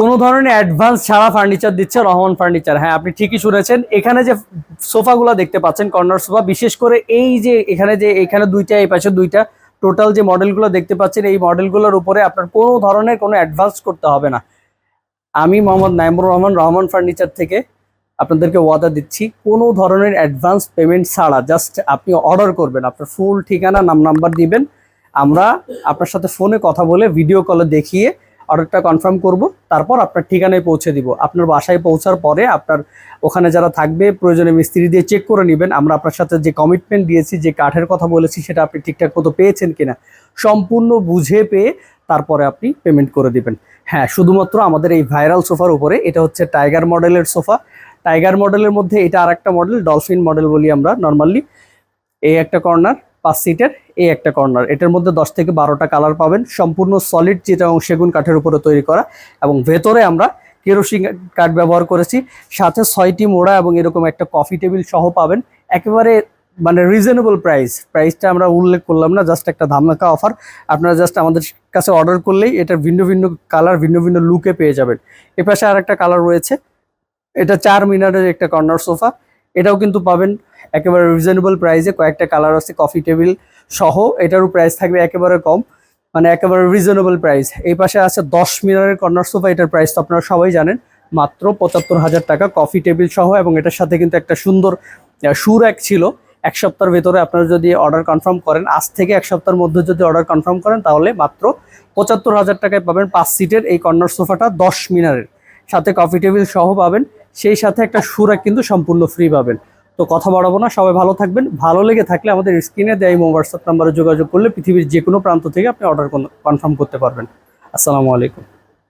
কোনো ধরনের অ্যাডভান্স ছাড়া ফার্নিচার দিচ্ছে রহমান ফার্নিচার হ্যাঁ আপনি ঠিকই শুনেছেন। এখানে যে সোফাগুলো দেখতে পাচ্ছেন কর্নার সোফা, বিশেষ করে এই যে এখানে যে এখানে দুইটা, এই পাশে দুইটা টোটাল যে মডেলগুলো দেখতে পাচ্ছেন, এই মডেলগুলোর উপরে আপনার কোনো ধরনের কোনো অ্যাডভান্স করতে হবে না। আমি মোহাম্মদ নাইমুর রহমান রহমান ফার্নিচার থেকে আপনাদেরকে ওয়াদা দিচ্ছি, কোনো ধরনের অ্যাডভান্স পেমেন্ট ছাড়া জাস্ট আপনি অর্ডার করবেন, আপনার ফুল ঠিকানা, নাম নাম্বার দিবেন। আমরা আপনার সাথে ফোনে কথা বলে ভিডিও কলে দেখিয়ে অর্ডারটা কনফার্ম করব, তারপর আপনার ঠিকানায় পৌঁছে দিব। আপনার বাসায় পৌঁছার পরে আপনার ওখানে যারা থাকবে, প্রয়োজনে মিস্ত্রি দিয়ে চেক করে নেবেন। আমরা আপনার সাথে যে কমিটমেন্ট দিয়েছি, যে কাঠের কথা বলেছি, সেটা আপনি ঠিকঠাক মতো পেয়েছেন কিনা, সম্পূর্ণ বুঝে পেয়ে তারপরে আপনি পেমেন্ট করে দিবেন। হ্যাঁ শুধুমাত্র আমাদের এই ভাইরাল সোফার উপরে, এটা হচ্ছে টাইগার মডেলের সোফা টাইগার মডেলের মধ্যে এটা আর একটা মডেল ডলফিন মডেল বলি আমরা নর্মালি এই একটা কর্নার পাঁচ সিটের এই একটা কর্নার এটার মধ্যে দশ থেকে বারোটা কালার পাবেন। সম্পূর্ণ সলিড চিটাং সেগুন কাঠের উপরে তৈরি করা এবং ভেতরে আমরা কেরোসিন কাঠ ব্যবহার করেছি। সাথে ছয়টি মোড়া এবং এরকম একটা কফি টেবিল সহ পাবেন। একেবারে মানে রিজনেবল প্রাইস প্রাইসটা আমরা উল্লেখ করলাম না জাস্ট একটা ধামাকা অফার আপনারা জাস্ট আমাদের কাছে অর্ডার করলেই এটা ভিন্ন ভিন্ন কালার ভিন্ন ভিন্ন লুকে পেয়ে যাবেন। এ পাশে আর একটা কালার রয়েছে। এটা চার মিনারের একটা কর্নার সোফা এটাও কিন্তু পাবেন একেবারে রিজনেবল প্রাইসে কয়েকটা কালার আছে কফি টেবিল সহ এটারও প্রাইস থাকবে একেবারে কম মানে একেবারে রিজনেবল প্রাইস এই পাশে আছে দশ মিনারের কর্নার সোফা এটার প্রাইস তো আপনারা সবাই জানেন, মাত্র পঁচাত্তর হাজার টাকা। কফি টেবিল সহ, এবং এটার সাথে কিন্তু একটা সুন্দর সুর এক ছিল। এক সপ্তাহের ভেতরে আপনারা যদি অর্ডার কনফার্ম করেন, আজ থেকে এক সপ্তাহের মধ্যে যদি অর্ডার কনফার্ম করেন, তাহলে মাত্র পঁচাত্তর হাজার টাকায় পাবেন পাঁচ সিটের এই কর্নার সোফাটা দশ মিনারের। সাথে কফি টেবিল সহ পাবেন, সেই সাথে একটা সুরা কিন্তু সম্পূর্ণ ফ্রি পাবেন। তো কথা বাড়াবো না, সবাই ভালো থাকবেন। ভালো লেগে থাকলে আমাদের স্ক্রিনে দেয় হোয়াটসঅ্যাপ নাম্বারে যোগাযোগ করলে পৃথিবীর যে কোনো প্রান্ত থেকে আপনি অর্ডার কনফার্ম করতে পারবেন। আসসালামু আলাইকুম।